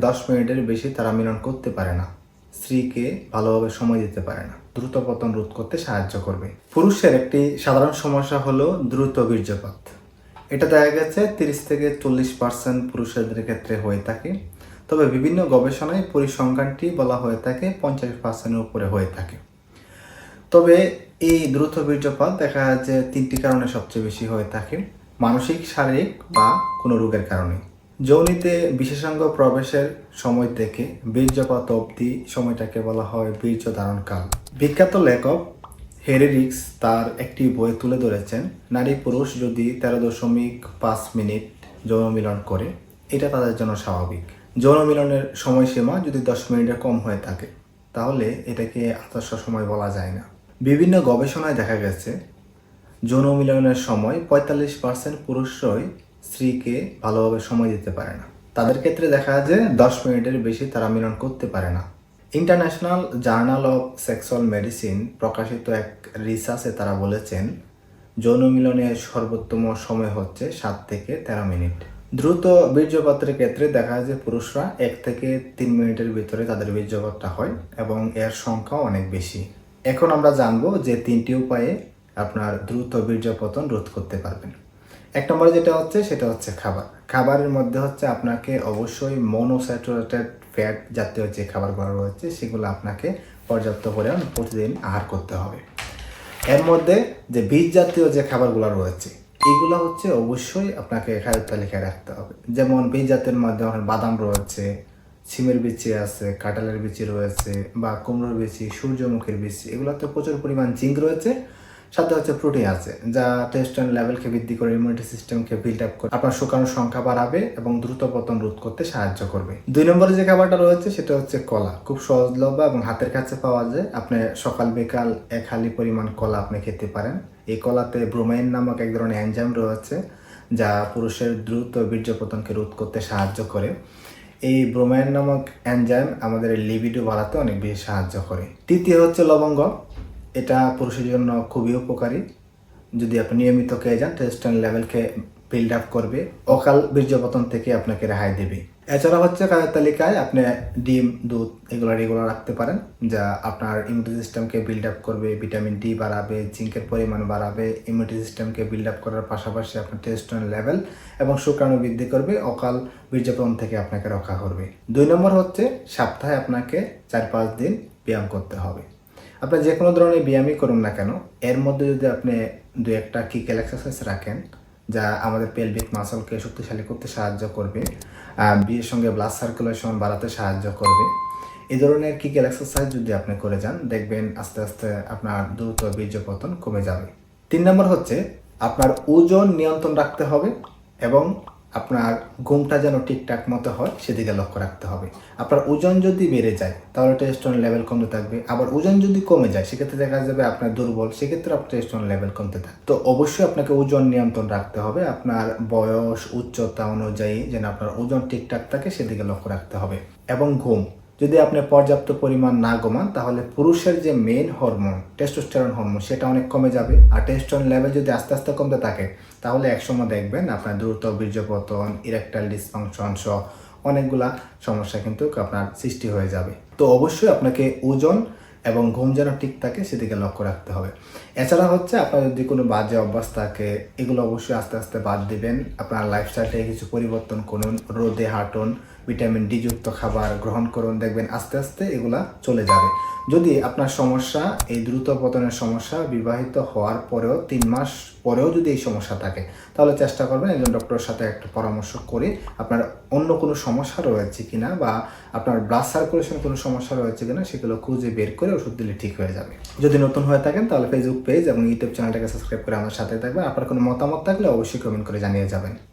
দশ মিনিটের বেশি তারা মিলন করতে পারে না। স্ত্রীকে ভালোভাবে সময় দিতে পারে না। দ্রুত পতন রোধ করতে সাহায্য করবে। পুরুষের একটি সাধারণ সমস্যা হলো দ্রুত বীর্যপাত। এটা দেখা গেছে তিরিশ থেকে চল্লিশ পার্সেন্ট পুরুষদের ক্ষেত্রে হয়ে থাকে। তবে বিভিন্ন গবেষণায় পরিসংখ্যানটি বলা হয়ে থাকে পঞ্চাশ পার্সেন্টের উপরে হয়ে থাকে। তবে এই দ্রুত বীর্যপাত দেখা যায় তিনটি কারণে সবচেয়ে বেশি হয়ে থাকে। মানসিক, শারীরিক বা কোনো রোগের কারণে। যৌনিতে বিশেষাঙ্গ প্রবেশের সময় থেকে বীর্যপাত অবধি সময়টাকে বলা হয় বীর্য ধারণকাল। বিখ্যাত লেখক হেরিরিক্স তার একটি বই তুলে ধরেছেন, নারী পুরুষ যদি তেরো দশমিক পাঁচ মিনিট যৌন মিলন করে, এটা তাদের জন্য স্বাভাবিক। যৌন মিলনের সময়সীমা যদি দশ মিনিটের কম হয়ে থাকে, তাহলে এটাকে আদর্শ সময় বলা যায় না। বিভিন্ন গবেষণায় দেখা গেছে, যৌন মিলনের সময় পঁয়তাল্লিশ পার্সেন্ট পুরুষরাই স্ত্রীকে ভালোভাবে সময় দিতে পারে না। তাদের ক্ষেত্রে দেখা যায় যে দশ মিনিটের বেশি তারা মিলন করতে পারে না। International journal of sexual medicine প্রকাশিত এক রিসার্চে তারা বলেছেন, যৌন মিলনের সর্বোত্তম সময় হচ্ছে সাত থেকে তেরো মিনিট। দ্রুত বীর্যপাতের ক্ষেত্রে দেখা যায় যে পুরুষরা এক থেকে তিন মিনিটের ভিতরে তাদের বীর্যপাতটা হয় এবং এর সংখ্যাও অনেক বেশি। এখন আমরা জানব যে তিনটি উপায়ে আপনার দ্রুত বীর্যপতন রোধ করতে পারবেন। এক নম্বরে যেটা হচ্ছে, সেটা হচ্ছে খাবার। খাবারের মধ্যে হচ্ছে আপনাকে অবশ্যই মনোস্যাচুরেটেড ফ্যাট জাতীয় যে খাবারগুলো রয়েছে, সেগুলো আপনাকে পর্যাপ্ত পরিমাণ প্রতিদিন আহার করতে হবে। এর মধ্যে যে বীজ জাতীয় যে খাবারগুলো রয়েছে, এগুলো হচ্ছে অবশ্যই আপনাকে খাদ্য তালিকায় রাখতে হবে। যেমন বীজ জাতের মধ্যে বাদাম রয়েছে, সিমের বিচি আছে, কাঁঠালের বিচি রয়েছে বা কুমড়োর বিচি, সূর্যমুখীর বিচি, এগুলোতে প্রচুর পরিমাণ জিঙ্ক রয়েছে। সাথে হচ্ছে প্রোটিন আছে, যা টেস্টন লেভেলকে বৃদ্ধি করে ইমিউনিটি সিস্টেমকে বিল্ড আপ করে আপনার শুকানোর সংখ্যা বাড়াবে এবং দ্রুত পতন রোধ করতে সাহায্য করবে। দুই নম্বরে যে খাবারটা রয়েছে সেটা হচ্ছে কলা। খুব সহজলভ্য এবং হাতের কাছে পাওয়া যায়। আপনি সকাল, বিকাল এক হালি পরিমাণ কলা আপনি খেতে পারেন। এই কলাতে ব্রোমাইন নামক এক ধরনের এনজাইম রয়েছে, যা পুরুষের দ্রুত বীর্যপতনকে রোধ করতে সাহায্য করে। এই ব্রোমাইন নামক এনজাইম আমাদের লিবিডো বাড়াতে অনেক বেশি সাহায্য করে। তৃতীয় হচ্ছে লবঙ্গ। এটা পুরুষের জন্য খুবই উপকারী। যদি আপনি নিয়মিত খেয়ে যান টেস্টন লেভেলকে বিল্ড আপ করবে, অকাল বীর্যপতন থেকে আপনাকে রেহাই দেবে। এছাড়া হচ্ছে কাজের তালিকায় আপনি ডিম, দুধ এগুলো রেগুলার রাখতে পারেন, যা আপনার ইমিউনিটি সিস্টেমকে বিল্ড আপ করবে ভিটামিন ডি বাড়াবে জিঙ্কের পরিমাণ বাড়াবে ইমিউনিটি সিস্টেমকে বিল্ড আপ করার পাশাপাশি আপনার টেস্টন লেভেল এবং শুক্রাণু বৃদ্ধি করবে, অকাল বীর্যপতন থেকে আপনাকে রক্ষা করবে। দুই নম্বর হচ্ছে, সপ্তাহে আপনাকে চার পাঁচ দিন ব্যায়াম করতে হবে। আপনি যে কোনো ধরনের ব্যায়ামই করুন না কেন, এর মধ্যে যদি আপনি দু একটা কিকেল এক্সারসাইজ রাখেন, যা আমাদের পেলভিক মাসলকে শক্তিশালী করতে সাহায্য করবে বিয়ের সঙ্গে ব্লাড সার্কুলেশন বাড়াতে সাহায্য করবে এই ধরনের কিকেল এক্সারসাইজ যদি আপনি করে যান, দেখবেন আস্তে আস্তে আপনার দ্রুত বীর্যপতন কমে যাবে। তিন নম্বর হচ্ছে, আপনার ওজন নিয়ন্ত্রণ রাখতে হবে এবং আপনার ঘুমটা যেন ঠিকঠাক মতো হয়, সেদিকে লক্ষ্য রাখতে হবে। আপনার ওজন যদি বেড়ে যায়, তাহলে টেস্টন লেভেল কমতে থাকবে। আবার ওজন যদি কমে যায়, সেক্ষেত্রে দেখা যাবে আপনার দুর্বল, সেক্ষেত্রে আপনার টেস্টন লেভেল কমতে থাকবে তো অবশ্যই আপনাকে ওজন নিয়ন্ত্রণ রাখতে হবে। আপনার বয়স, উচ্চতা অনুযায়ী যেন আপনার ওজন ঠিকঠাক থাকে, সেদিকে লক্ষ্য রাখতে হবে। এবং ঘুম। যদি আপনি পর্যাপ্ত পরিমাণ না ঘুমান, তাহলে পুরুষের যে মেন হরমোন টেস্টোস্টেরন হরমোন সেটা অনেক কমে যাবে। আর টেস্টোস্টেরন লেভেল যদি আস্তে আস্তে কমতে থাকে, তাহলে একসময় দেখবেন আপনার দ্রুত বীর্যপতন ইরেকটাইল ডিসফাংশন সহ অনেকগুলা সমস্যা কিন্তু আপনার সৃষ্টি হয়ে যাবে। তো অবশ্যই আপনাকে ওজন এবং ঘুম যেন ঠিক থাকে, সেদিকে লক্ষ্য রাখতে হবে। এছাড়া হচ্ছে আপনার যদি কোনো বাজে অভ্যাস থাকে, এগুলো অবশ্যই আস্তে আস্তে বাদ দিবেন। আপনার লাইফস্টাইলটাকে কিছু পরিবর্তন করুন, রোদে হাঁটুন ভিটামিন ডি যুক্ত খাবার গ্রহণ করুন। দেখবেন আস্তে আস্তে এগুলা চলে যাবে। যদি আপনার সমস্যা, এই দ্রুত পতনের সমস্যা বিবাহিত হওয়ার পরেও তিন মাস পরেও যদি এই সমস্যা থাকে, তাহলে চেষ্টা করবেন একজন ডক্টরের সাথে একটা পরামর্শ করে আপনার অন্য কোনো সমস্যা রয়েছে কিনা বা আপনার ব্লাড সার্কুলেশন কোনো সমস্যা রয়েছে কিনা, সেগুলো খুঁজে বের করে ওষুধ দিলে ঠিক হয়ে যাবে। যদি নতুন হয়ে থাকেন, তাহলে ফেসবুক পেজ এবং ইউটিউব চ্যানেলটাকে সাবস্ক্রাইব করে আমার সাথে থাকবেন। আপনার কোনো মতামত থাকলে অবশ্যই কমেন্ট করে জানিয়ে যাবেন।